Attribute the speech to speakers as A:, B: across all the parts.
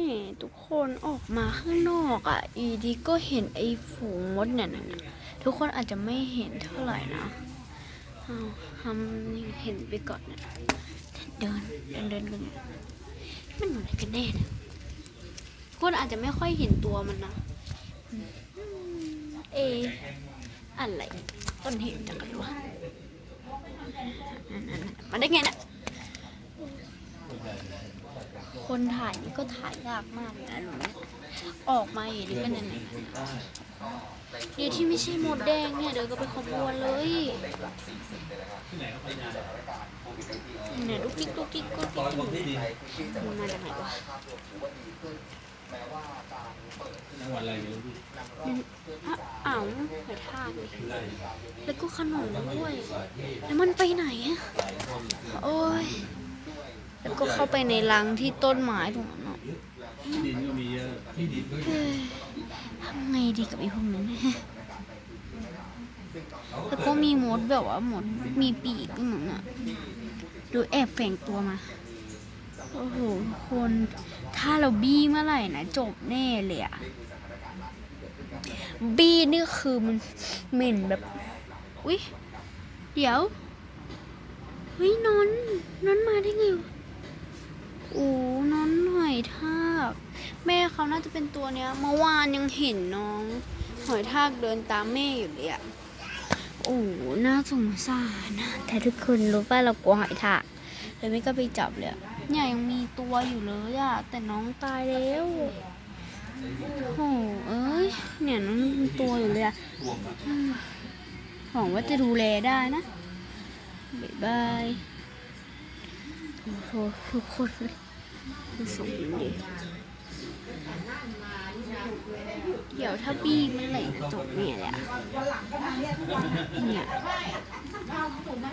A: นี่ทุกคนออกมาข้างนอกอะ อีดีก็เห็นไอ้ฝูงมดเนี่ยนะทุกคนอาจจะไม่เห็นเท่าไหร่นะเอาทำเห็นไปก่อนนะเดินเดินเดินกันมันอะไรกันแน่นะทุกคนอาจจะไม่ค่อยเห็นตัวมันนะเออะไรต้นเหตุจากอะไรวะมันได้ไงน่ะ คนถ่ายนี่ก็ถ่ายยากมากเลยนะหนูเนี่ยออกมาอย่างนี้ก็เนี่ยเนี่ยเดี๋ยวที่ไม่ใช่มดแดงเนี่ยเดี๋ยวก็ไปขบวนเลยเนี่ยดุกดิกดุกดิกดุกดิกมันมาจากไหนวะ
B: จังหวัดอะไรไม่รู้พี่
A: มันอ้าอ้าวหอยทากเลยแล้วก็ขนมด้วย แล้วมันไปไหนอะโอ้ย แล้วก็เข้าไปในรังที่ต้นไม้ตรงนั้นอะ
B: ที่ดินก็มีเยอะที่ดินก็
A: เฮ้ยทำไงดีกับไอ้พวกนั้นเนี่ยแล้วก็มีมดแบบว่ามดมีปีกเหมือนอะดูแอบแฝงตัวมา โอ้โหทุกคนถ้าเราบี้เมื่อไหร่นะจบแน่เลยอะบี้นี่คือมันเหม็นแบบ อุ๊ย เดี๋ยว เฮ้ยนอนนอนมาได้ไงวะโอ้นอนหอยทาก แม่ เขาน่าจะเป็นตัวเนี้ยเมื่อวานยังเห็นน้องหอยทากเดินตามแม่อยู่เลยอะโอ้น่าสงสารนะแต่ทุกคนรู้ป่ะเรากลัวหอยทากเลยไม่ก็ไปจับเลยอะเนี่ยยังมีตัวอยู่เลยอะแต่น้องตายแล้วโอ้เอ้ยเนี่ยน้องมีตัวอยู่เลยอะหวังว่าจะดูแลได้นะบ๊ายบายโอ้โหทุกคนดูสมดี เดี๋ยวถ้าบี้เมื่อไหร่จะจบเนี่ยแหละเนี่ย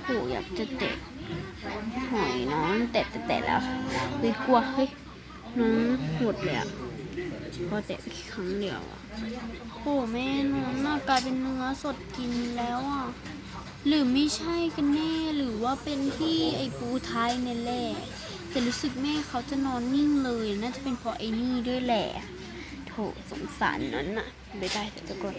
A: โหอยากจะเตะหอยน้องแตะแตะแล้วเฮ้ยกลัวเฮ้ยน้องหดเลยอะพอแตะครั้งเดียวอะโหแม่น้องน่ากลายเป็นเนื้อสดกินแล้วอะหรือไม่ใช่กันแน่หรือว่าเป็นที่ไอ้ปูท้ายเนี่ยแหละแต่รู้สึกแม่เขาจะนอนนิ่งเลยน่าจะเป็นเพราะไอ้นี่ด้วยแหละ โถสงสารนั้นน่ะ ไม่ได้แต่ทุกคน